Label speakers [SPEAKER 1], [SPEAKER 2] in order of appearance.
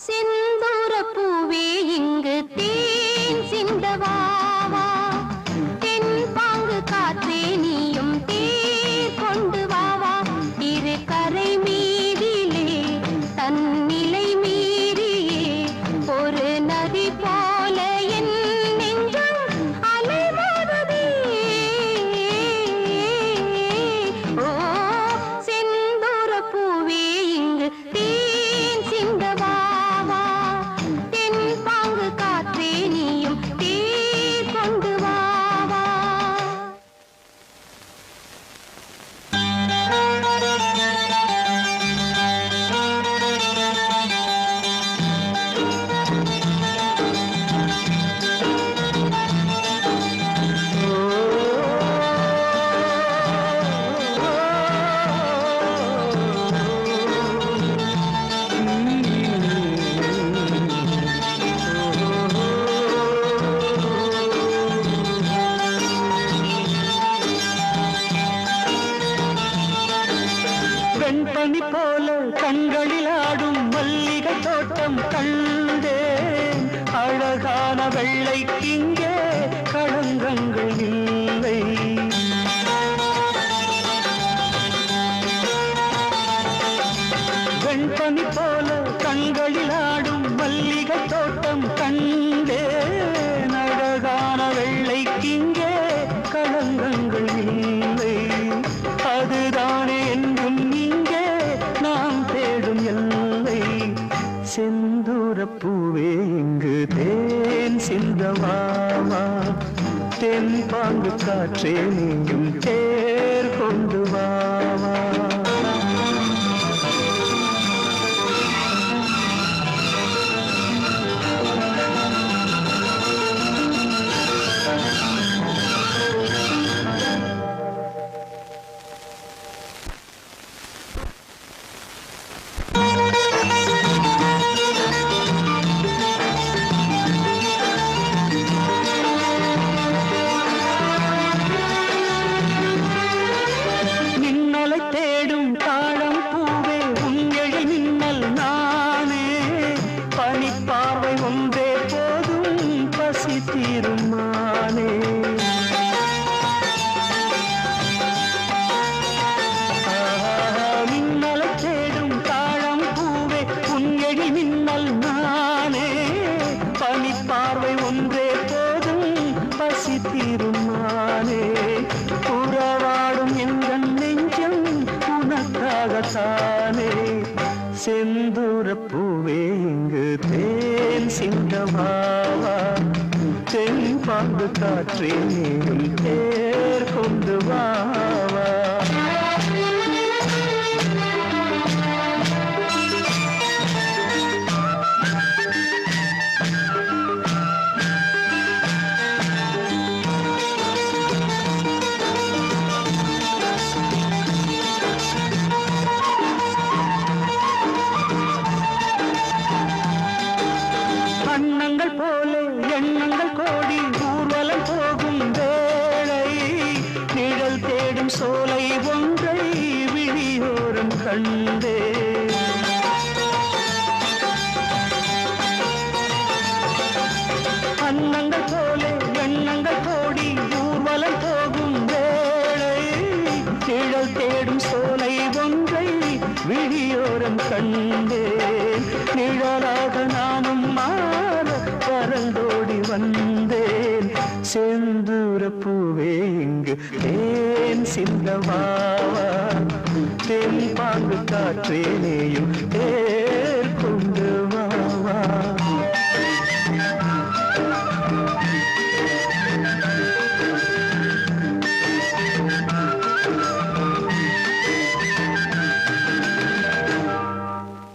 [SPEAKER 1] செந்தூர பூவே இங்கு தேன் சிந்தவாவா? தென் பாங்கு காற்றே நீயும் தேர் கொண்டு வாவா? இரு கரை மீதிலே தன்னிலை மீறியே ஒரு நதி போல
[SPEAKER 2] பனி போல கண்களில் ஆடும் மல்லிகை தோட்டம் கண்டேன் அழகான வெள்ளை இங்கே களங்கங்கள் இல்லை. வெண்பனி போல கண்களில் ஆடும் மல்லிகை தோட்டம் கண்டேன் வா தென் பாங்கு காற்றே நீயும் தேர் கொண்டு வாவா ஒன்றே போதும் பசி தீருமானே. மின்னலை தேடும் தாழம் பூவே உன் உங்கழி மின்னல் நானே. பனி பார்வை ஒன்றே போதும் பசி தீருமானே. புறவாடும் எங்கள் நெஞ்சம் உனக்காகத்தானே. செந்தூர பூவே இங்கு தே சிந்தவாவா தென் காற்றே நீ தேர் கொண்டு வாவா? தேடும் சோலை ஒன்றை விழியோரம் கண்டே. அன்னங்கள் போல எண்ணங்கள் போடி ஊர்வலம் போகும் வேளை. கிழல் தேடும் சோலை ஒன்றை விழியோரம் கண்டே. நிழலாக நானும் மாற பறந்தோடி வந்தேன். செந்தூர பூவே இங்கு. தேன் சிந்தமாவா தென் பாங்கு காற்றேனேயும். தேன்